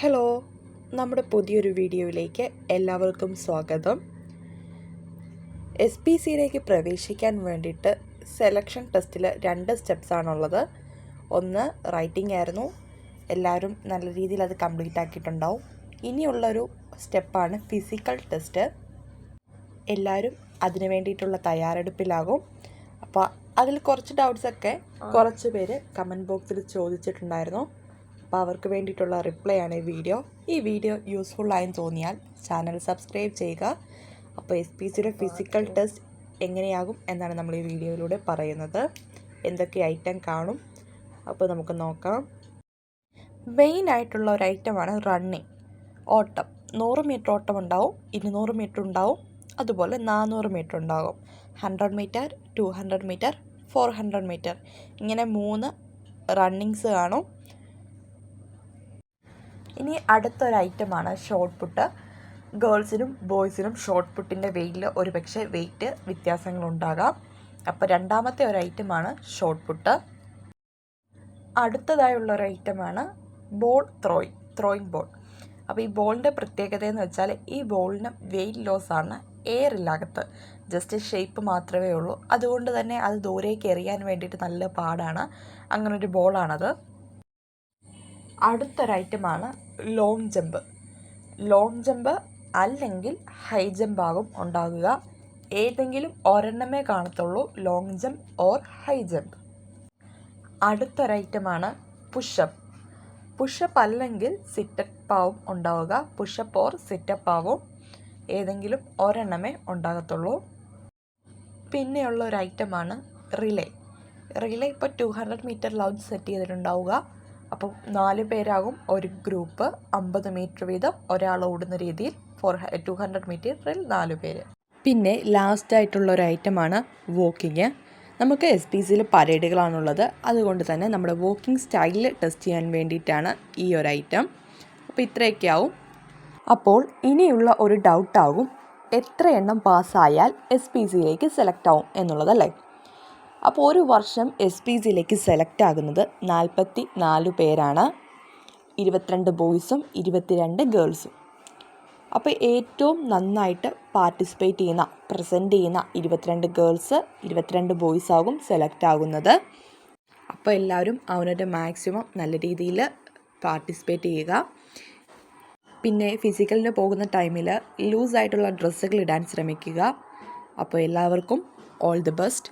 Hello നമ്മുടെ പുതിയൊരു വീഡിയോയിലേക്ക് എല്ലാവർക്കും സ്വാഗതം. എസ് പി സിയിലേക്ക് പ്രവേശിക്കാൻ വേണ്ടിയിട്ട് സെലക്ഷൻ ടെസ്റ്റിൽ രണ്ട് സ്റ്റെപ്സാണുള്ളത് ഒന്ന് റൈറ്റിംഗ് ആയിരുന്നു. എല്ലാവരും നല്ല രീതിയിൽ അത് കംപ്ലീറ്റ് ആക്കിയിട്ടുണ്ടാവും. ഇനിയുള്ളൊരു സ്റ്റെപ്പാണ് ഫിസിക്കൽ ടെസ്റ്റ് എല്ലാവരും അതിന് വേണ്ടിയിട്ടുള്ള തയ്യാറെടുപ്പിലാകും. അപ്പോൾ അതിൽ കുറച്ച് ഡൗട്ട്സൊക്കെ കുറച്ച് പേര് കമന്റ് ബോക്സിൽ ചോദിച്ചിട്ടുണ്ടായിരുന്നു. അപ്പോൾ അവർക്ക് വേണ്ടിയിട്ടുള്ള റിപ്ലൈ ആണ് ഈ വീഡിയോ. ഈ വീഡിയോ യൂസ്ഫുൾ ആയെന്ന് തോന്നിയാൽ ചാനൽ സബ്സ്ക്രൈബ് ചെയ്യുക. അപ്പോൾ എസ് പി സിയുടെ ഫിസിക്കൽ ടെസ്റ്റ് എങ്ങനെയാകും എന്നാണ് നമ്മൾ ഈ വീഡിയോയിലൂടെ പറയുന്നത്. എന്തൊക്കെ ഐറ്റം കാണും? അപ്പോൾ നമുക്ക് നോക്കാം. മെയിൻ ആയിട്ടുള്ള ഒരു ഐറ്റമാണ് റണ്ണിങ് ഓട്ടം. നൂറ് മീറ്റർ ഓട്ടം ഉണ്ടാവും ഇരുന്നൂറ് മീറ്റർ ഉണ്ടാവും അതുപോലെ നാനൂറ് മീറ്റർ ഉണ്ടാകും. Hundred metre two hundred metre four hundred metre ഇങ്ങനെ മൂന്ന് റണ്ണിങ്സ് കാണും. ഇനി അടുത്തൊരു ഐറ്റമാണ് ഷോർട്ട് പുട്ട് ഗേൾസിനും ബോയ്സിനും ഷോർട്ട് പുട്ടിന്റെ വെയിറ്റിൽ ഒരു പക്ഷേ വെയിറ്റ് വ്യത്യാസങ്ങളുണ്ടാകാം. അപ്പോൾ രണ്ടാമത്തെ ഒരു ഐറ്റമാണ് ഷോർട്ട് പുട്ട് അടുത്തതായുള്ള ഒരു ഐറ്റമാണ് ബോൾ ത്രോയിങ് ത്രോയിങ് ബോൾ അപ്പോൾ ഈ ബോളിന്റെ പ്രത്യേകത എന്ന് വെച്ചാൽ ഈ ബോളിന് വെയിറ്റ് ലോസ് ആണ് ഇല്ലാകത്ത് ജസ്റ്റ് ഷേപ്പ് മാത്രമേ ഉള്ളൂ. അതുകൊണ്ട് തന്നെ അത് ദൂരേക്ക് എറിയാൻ വേണ്ടിയിട്ട് നല്ല പാടാണ്. അങ്ങനൊരു ബോളാണത് അടുത്തൊരു ഐറ്റമാണ് ലോങ് ജമ്പ് ലോങ് ജമ്പ് അല്ലെങ്കിൽ ഹൈ ജമ്പ് ആകും ഉണ്ടാകുക. ഏതെങ്കിലും ഒരെണ്ണമേ കാണത്തുള്ളൂ long jump or high jump അടുത്തൊരു ഐറ്റമാണ് പുഷപ്പ് പുഷപ്പ് അല്ലെങ്കിൽ സിറ്റപ്പ് ആവും ഉണ്ടാവുക. പുഷപ്പ് ഓർ സിറ്റപ്പ് ആവും. ഏതെങ്കിലും ഒരെണ്ണമേ ഉണ്ടാകത്തുള്ളൂ. പിന്നെയുള്ള ഒരു ഐറ്റമാണ് റിലേ റിലേ ഇപ്പോൾ ടു ഹൺഡ്രഡ് മീറ്റർ ലൗഡ് സെറ്റ് ചെയ്തിട്ടുണ്ടാവുക. അപ്പം നാല് പേരാകും ഒരു ഗ്രൂപ്പ് അമ്പത് മീറ്റർ വീതം ഒരാൾ ഓടുന്ന രീതിയിൽ ഫോർ ടു ഹൺഡ്രഡ് മീറ്ററിൽ നാല് പേര്. പിന്നെ ലാസ്റ്റ് ആയിട്ടുള്ള ഒരു ഐറ്റമാണ് വോക്കിങ് നമുക്ക് എസ് പി സിയിൽ പരേഡുകളാണുള്ളത്. അതുകൊണ്ട് തന്നെ നമ്മുടെ വോക്കിംഗ് സ്റ്റൈൽ ടെസ്റ്റ് ചെയ്യാൻ വേണ്ടിയിട്ടാണ് ഈ ഒരു ഐറ്റം അപ്പോൾ ഇത്രയൊക്കെ ആവും. അപ്പോൾ ഇനിയുള്ള ഒരു ഡൗട്ടാകും എത്ര എണ്ണം പാസ്സായാൽ എസ് പി സിയിലേക്ക് സെലക്ട് ആവും എന്നുള്ളതല്ലേ അപ്പോൾ ഒരു വർഷം എസ് പി സിയിലേക്ക് സെലക്ട് ആകുന്നത് നാൽപ്പത്തി നാല് പേരാണ്. ഇരുപത്തിരണ്ട് ബോയ്സും ഇരുപത്തിരണ്ട് ഗേൾസും അപ്പോൾ ഏറ്റവും നന്നായിട്ട് പാർട്ടിസിപ്പേറ്റ് ചെയ്യുന്ന പ്രസന്റ് ചെയ്യുന്ന ഇരുപത്തിരണ്ട് ഗേൾസ് ഇരുപത്തിരണ്ട് ബോയ്സ് ആകും സെലക്ട് ആകുന്നത്. അപ്പോൾ എല്ലാവരും അവനൊരു മാക്സിമം നല്ല രീതിയിൽ പാർട്ടിസിപ്പേറ്റ് ചെയ്യുക. പിന്നെ ഫിസിക്കലിന് പോകുന്ന ടൈമിൽ ലൂസായിട്ടുള്ള ഡ്രസ്സുകൾ ഇടാൻ ശ്രമിക്കുക. അപ്പോൾ എല്ലാവർക്കും ഓൾ ദി ബെസ്റ്റ്